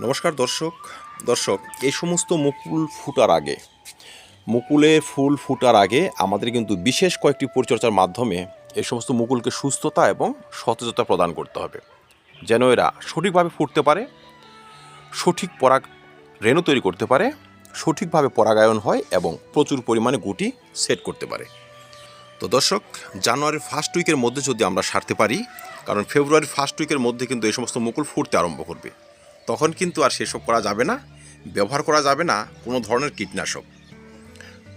নমস্কার দর্শক। দর্শক, এই সমস্ত মুকুল ফুটার আগে, মুকুলে ফুল ফুটার আগে আমাদের কিন্তু বিশেষ কয়েকটি পরিচর্যার মাধ্যমে এই সমস্ত মুকুলকে সুস্থতা এবং সতেজতা প্রদান করতে হবে। যেন এরা সঠিকভাবে ফুটতে পারে, সঠিক পরাগ রেণু তৈরি করতে পারে, সঠিকভাবে পরাগায়ন হয় এবং প্রচুর পরিমাণে গুটি সেট করতে পারে। তো দর্শক, জানুয়ারির ফার্স্ট উইকের মধ্যে যদি আমরা সারতে পারি, কারণ ফেব্রুয়ারির ফার্স্ট উইকের মধ্যে কিন্তু এই সমস্ত মুকুল ফুটতে আরম্ভ করবে। তখন কিন্তু আর সেসব করা যাবে না, ব্যবহার করা যাবে না কোনো ধরনের কীটনাশক।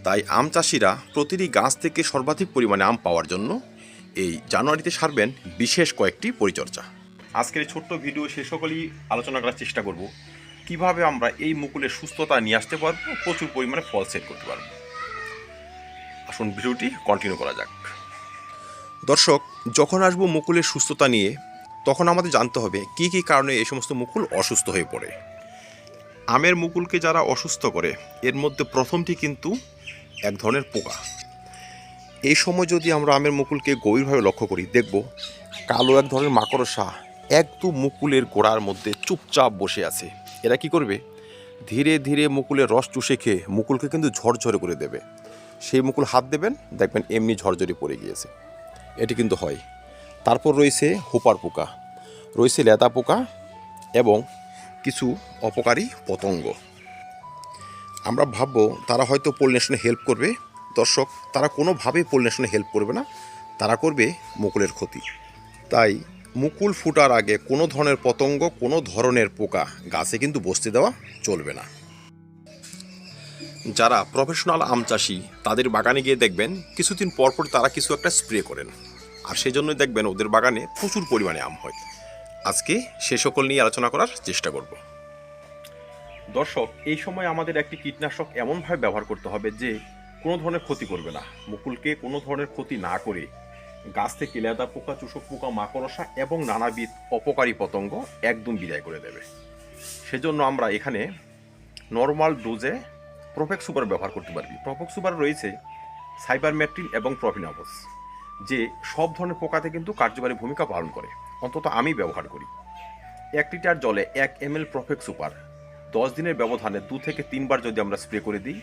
তাই আম চাষিরা প্রতিটি গাছ থেকে সর্বাধিক পরিমাণে আম পাওয়ার জন্য এই জানুয়ারিতে সারবেন বিশেষ কয়েকটি পরিচর্যা। আজকের এই ছোট্ট ভিডিও সে সকলেই আলোচনা করার চেষ্টা করব, কীভাবে আমরা এই মুকুলের সুস্থতা নিয়ে আসতে পারব, প্রচুর পরিমাণে ফল সেট করতে পারব। আসুন ভিডিওটি কন্টিনিউ করা যাক। দর্শক, যখন আসব মুকুলের সুস্থতা নিয়ে তখন আমাদের জানতে হবে কি কি কারণে এই সমস্ত মুকুল অসুস্থ হয়ে পড়ে। আমের মুকুলকে যারা অসুস্থ করে, এর মধ্যে প্রথমটি কিন্তু এক ধরনের পোকা। এই সময় যদি আমরা আমের মুকুলকে গভীরভাবে লক্ষ্য করি, দেখব কালো এক ধরনের মাকড়সা একদম মুকুলের গোড়ার মধ্যে চুপচাপ বসে আছে। এরা কি করবে? ধীরে ধীরে মুকুলের রস চুষে খেয়ে মুকুলকে কিন্তু ঝরঝরে করে দেবে। সেই মুকুল হাত দেবেন, দেখবেন এমনি ঝরঝরে পড়ে গিয়েছে। এটি কিন্তু হয়। তারপর রয়েছে হোপার পোকা, রয়েছে লেদা পোকা এবং কিছু অপকারী পতঙ্গ। আমরা ভাববো তারা হয়তো পোলিনেশনে হেল্প করবে। দর্শক, তারা কোনোভাবেই পোলিনেশনে হেল্প করবে না, তারা করবে মুকুলের ক্ষতি। তাই মুকুল ফুটার আগে কোনো ধরনের পতঙ্গ, কোনো ধরনের পোকা গাছে কিন্তু বসতে দেওয়া চলবে না। যারা প্রফেশনাল আম চাষি, তাদের বাগানে গিয়ে দেখবেন, কিছুদিন পরপর তারা কিছু একটা স্প্রে করেন। আর সেই জন্যই দেখবেন ওদের বাগানে প্রচুর পরিমাণে আম হয়। আজকে সে সকল নিয়ে আলোচনা করার চেষ্টা করব। দর্শক, এই সময় আমাদের একটি কীটনাশক এমনভাবে ব্যবহার করতে হবে যে কোনো ধরনের ক্ষতি করবে না। মুকুলকে কোনো ধরনের ক্ষতি না করে গাছ থেকে লেদা পোকা, চুষক পোকা, মাকড়সা এবং নানাবিধ অপকারী পতঙ্গ একদম বিদায় করে দেবে। সেজন্য আমরা এখানে নর্মাল ডোজে প্রফেক্ট সুপার ব্যবহার করতে পারবি প্রফেক্ট সুপার রয়েছে সাইবারমেট্রিন এবং প্রফিনাবস যে সব ধরনের পোকাতে কিন্তু কার্যকরী ভূমিকা পালন করে। অন্তত আমি ব্যবহার করি। এক লিটার জলে এক এম এল প্রফেক্ট সুপার। দশ দিনের ব্যবধানে দু থেকে তিনবার যদি আমরা স্প্রে করে দিই,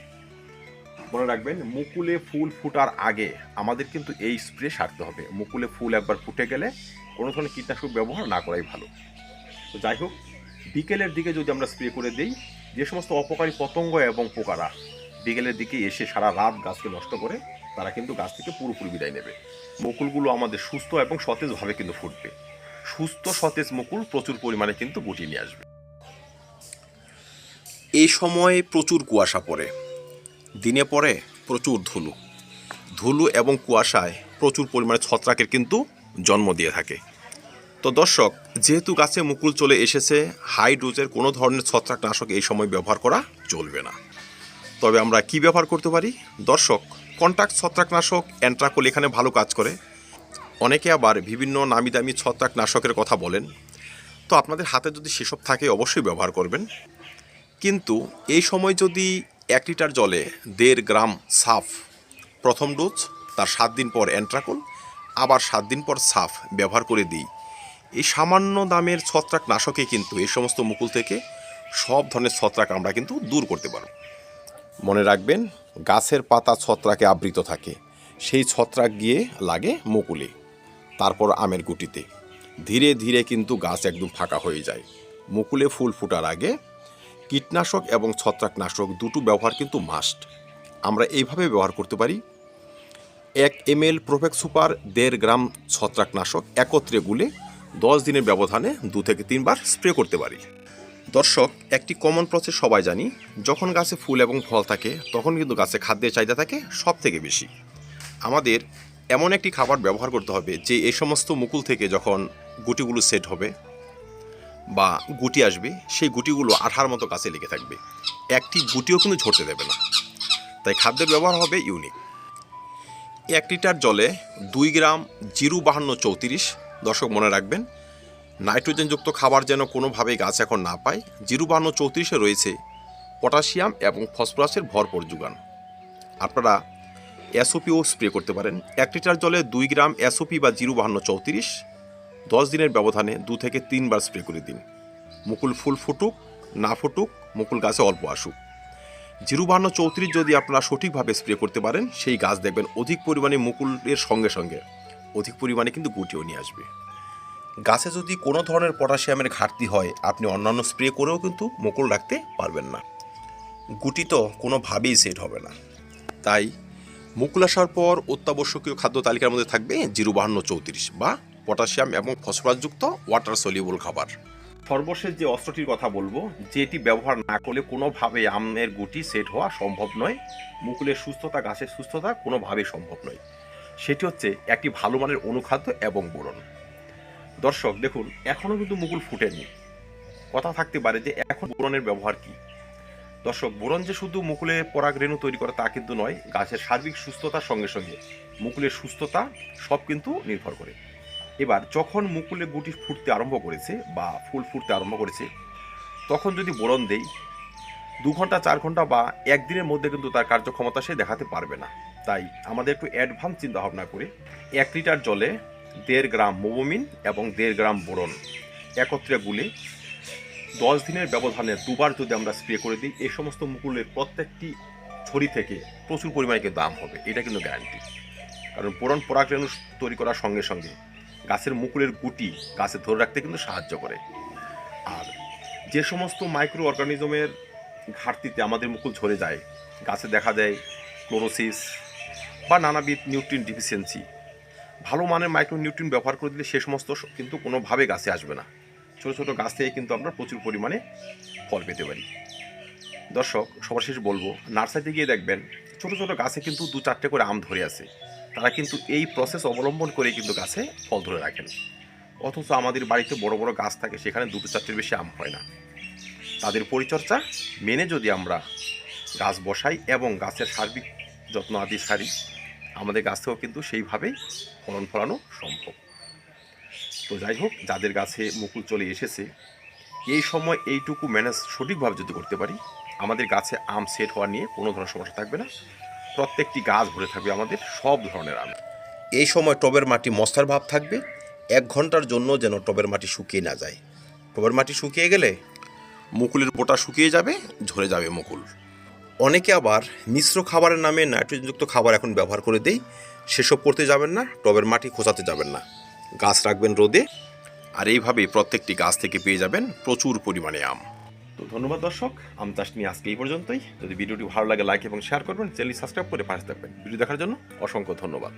মনে রাখবেন, মুকুলে ফুল ফুটার আগে আমাদের কিন্তু এই স্প্রে সারতে হবে। মুকুলে ফুল একবার ফুটে গেলে কোনো ধরনের কীটনাশক ব্যবহার না করাই ভালো। তো যাই হোক, বিকেলের দিকে যদি আমরা স্প্রে করে দিই, যে সমস্ত অপকারী পতঙ্গ এবং পোকারা বিকেলের দিকে এসে সারা রাত গাছকে নষ্ট করে তারা কিন্তু গাছ থেকে পুরোপুরি বিদায় নেবে। মুকুলগুলো আমাদের সুস্থ এবং সতেজভাবে কিন্তু ফুটবে। সুস্থ, সতেজ মুকুল প্রচুর পরিমাণে কিন্তু গুটিয়ে নিয়ে আসবে। এই সময়ে প্রচুর কুয়াশা পড়ে। দিনে পড়ে প্রচুর ধুলো। ধুলো এবং কুয়াশায় প্রচুর পরিমাণে ছত্রাকের কিন্তু জন্ম দিয়ে থাকে। তো দর্শক, যেহেতু গাছে মুকুল চলে এসেছে, হাই ডোজের কোনো ধরনের ছত্রাকনাশক এই সময় ব্যবহার করা চলবে না। তবে আমরা কি ব্যবহার করতে পারি? দর্শক কন্ট্যাক্ট ছত্রাকনাশক অ্যান্ট্রাকোল এখানে ভালো কাজ করে। অনেকে আবার বিভিন্ন নামি দামি ছত্রাকনাশকের কথা বলেন। তো আপনাদের হাতে যদি সেসব থাকে, অবশ্যই ব্যবহার করবেন। কিন্তু এই সময় যদি এক লিটার জলে দেড় গ্রাম সাফ প্রথম ডোজ, তার সাত দিন পর অ্যান্ট্রাকোল, আবার সাত দিন পর সাফ ব্যবহার করে দিই। এই সামান্য দামের ছত্রাকনাশকে কিন্তু এই সমস্ত মুকুল থেকে সব ধরনের ছত্রাক আমরা কিন্তু দূর করতে পারব। মনে রাখবেন, গাছের পাতা ছত্রাকে আবৃত থাকে। সেই ছত্রাক গিয়ে লাগে মুকুলে, তারপর আমের গুটিতে। ধীরে ধীরে কিন্তু গাছ একদম ফাঁকা হয়ে যায়। মুকুলে ফুল ফোটার আগে কীটনাশক এবং ছত্রাকনাশক দুটো ব্যবহার কিন্তু মাস্ট আমরা এইভাবে ব্যবহার করতে পারি। এক এম এল প্রোফেক্ট সুপার দেড় গ্রাম ছত্রাকনাশক একত্রে গুলে দশ দিনের ব্যবধানে দু থেকে তিনবার স্প্রে করতে পারি। দর্শক, একটি কমন প্রসেস সবাই জানি, যখন গাছে ফুল এবং ফল থাকে, তখন কিন্তু গাছে খাদ্যের চাহিদা থাকে সব থেকে বেশি। আমাদের এমন একটি খাবার ব্যবহার করতে হবে যে এই সমস্ত মুকুল থেকে যখন গুটিগুলো সেট হবে বা গুটি আসবে, সেই গুটিগুলো আঠার মতো গাছে লেগে থাকবে। একটি গুটিও কিন্তু ঝরতে দেবে না। তাই খাদ্যের ব্যবহার হবে ইউনিক এক লিটার জলে দুই গ্রাম জিরু বাহান্ন চৌত্রিশ, দর্শক মনে রাখবেন নাইট্রোজেনযুক্ত খাবার যেন কোনোভাবেই গাছ এখন না পায় জিরু বাহান্ন চৌত্রিশে রয়েছে, পটাশিয়াম এবং ফসফরাসের ভরপুর যোগান। আপনারা এসওপিও স্প্রে করতে পারেন। এক লিটার জলে দুই গ্রাম এসওপি বা জিরো চৌত্রিশ, দশ দিনের ব্যবধানে দু থেকে তিনবার স্প্রে করে দিন। মুকুল ফুল ফুটুক, না ফুটুক, মুকুল গাছে অল্প আসুক। জিরো চৌত্রিশ যদি আপনারা সঠিকভাবে স্প্রে করতে পারেন, সেই গাছ দেখবেন অধিক পরিমাণে মুকুলের সঙ্গে সঙ্গে, অধিক পরিমাণে কিন্তু গুটিও নিয়ে আসবে। গাছে যদি কোনো ধরনের পটাশিয়ামের ঘাটতি হয়, আপনি অন্যান্য স্প্রে করেও কিন্তু মুকুল রাখতে পারবেন না। গুটি তো কোনোভাবেই সেট হবে না। তাই মুকুল আসার পর অত্যাবশ্যকীয় খাদ্য তালিকার মধ্যে থাকবে জিরো বাহান্ন চৌত্রিশ বা পটাশিয়াম এবং ফসফরাসযুক্ত ওয়াটার সলিউবল খাবার। সর্বশেষ যে অস্ত্রটির কথা বলব, যেটি ব্যবহার না করলে কোনোভাবে আমের গুটি সেট হওয়া সম্ভব নয়। মুকুলের সুস্থতা, গাছের সুস্থতা কোনোভাবেই সম্ভব নয়। সেটি হচ্ছে একটি ভালো মানের অনুখাদ্য এবং বোরন। দর্শক, দেখুন এখনও কিন্তু মুকুল ফুটেনি। কথা থাকতে পারে যে এখন বোরনের ব্যবহার কি। দর্শক, বোরন যে শুধু মুকুলে পরাগ রেণু তৈরি করে তা কিন্তু নয়, গাছের সার্বিক সুস্থতার সঙ্গে সঙ্গে মুকুলের সুস্থতা সব কিন্তু নির্ভর করে। এবার যখন মুকুলে গুটি ফুটতে আরম্ভ করেছে বা ফুল ফুটতে আরম্ভ করেছে, তখন যদি বোরন দেই, দু ঘণ্টা, চার ঘণ্টা বা একদিনের মধ্যে কিন্তু তার কার্যক্ষমতা সে দেখাতে পারবে না। তাই আমাদের একটু অ্যাডভান্স চিন্তা ভাবনা করে এক লিটার জলে দেড় গ্রাম মোবোমিন এবং দেড় গ্রাম বোরন। একত্রে গুলে দশ দিনের ব্যবধানে দুবার যদি আমরা স্প্রে করে দিই এই সমস্ত মুকুলের প্রত্যেকটি ছড়ি থেকে প্রচুর পরিমাণে কিন্তু দাম হবে। এটা কিন্তু গ্যারান্টি কারণ বোরন পরাগরেণু তৈরি করার সঙ্গে সঙ্গে গাছের মুকুলের গুটি গাছে ধরে রাখতে কিন্তু সাহায্য করে। আর যে সমস্ত মাইক্রো অর্গানিজমের ঘাটতিতে আমাদের মুকুল ঝরে যায়, গাছে দেখা দেয় ক্লোরোসিস বা নানাবিধ নিউট্রিন ডিফিসিয়েন্সি ভালো মানের মাইক্রো নিউট্রিন ব্যবহার করে দিলে সে সমস্ত কিন্তু কোনোভাবে গাছে আসবে না। ছোটো ছোটো গাছ থেকে কিন্তু আমরা প্রচুর পরিমাণে ফল পেতে পারি। দর্শক, সবার শেষ বলব, নার্সারিতে গিয়ে দেখবেন, ছোটো ছোটো গাছে কিন্তু দু চারটে করে আম ধরে আছে। তারা কিন্তু এই প্রসেস অবলম্বন করে কিন্তু গাছে ফল ধরে রাখেন। অথচ আমাদের বাড়িতে বড় বড় গাছ থাকে, সেখানে দুটো চারটের বেশি আম হয় না। তাদের পরিচর্যা মেনে যদি আমরা গাছ বসাই এবং গাছের সার্বিক যত্ন আদি সারি আমাদের গাছ থেকেও কিন্তু সেইভাবেই ফলন ফলানো সম্ভব। তো যাই হোক, যাদের গাছে মুকুল চলে এসেছে, এই সময় এইটুকু ম্যানেজ সঠিকভাবে যদি করতে পারি, আমাদের গাছে আম সেট হওয়া নিয়ে কোনো ধরনের সমস্যা থাকবে না। প্রত্যেকটি গাছ ভরে থাকবে আমাদের সব ধরনের আম। এই সময় টবের মাটি মশার ভাব থাকবে, এক ঘণ্টার জন্য যেন টবের মাটি শুকিয়ে না যায়। টবের মাটি শুকিয়ে গেলে মুকুলের পোটা শুকিয়ে যাবে, ঝরে যাবে মুকুল। অনেকে আবার মিশ্র খাবারের নামে নাইট্রোজেনযুক্ত খাবার এখন ব্যবহার করে দেই। সেসব করতে যাবেন না, টবের মাটি খোঁচাতে যাবেন না। গাছ রাখবেন রোদে, আর এইভাবেই প্রত্যেকটি গাছ থেকে পেয়ে যাবেন প্রচুর পরিমাণে আম। তো ধন্যবাদ দর্শক, আম চাষ নিয়ে আজকে এই পর্যন্তই। যদি ভিডিওটি ভালো লাগে, লাইক এবং শেয়ার করবেন চ্যানেল সাবস্ক্রাইব করে পাশে থাকবেন। ভিডিও দেখার জন্য অসংখ্য ধন্যবাদ।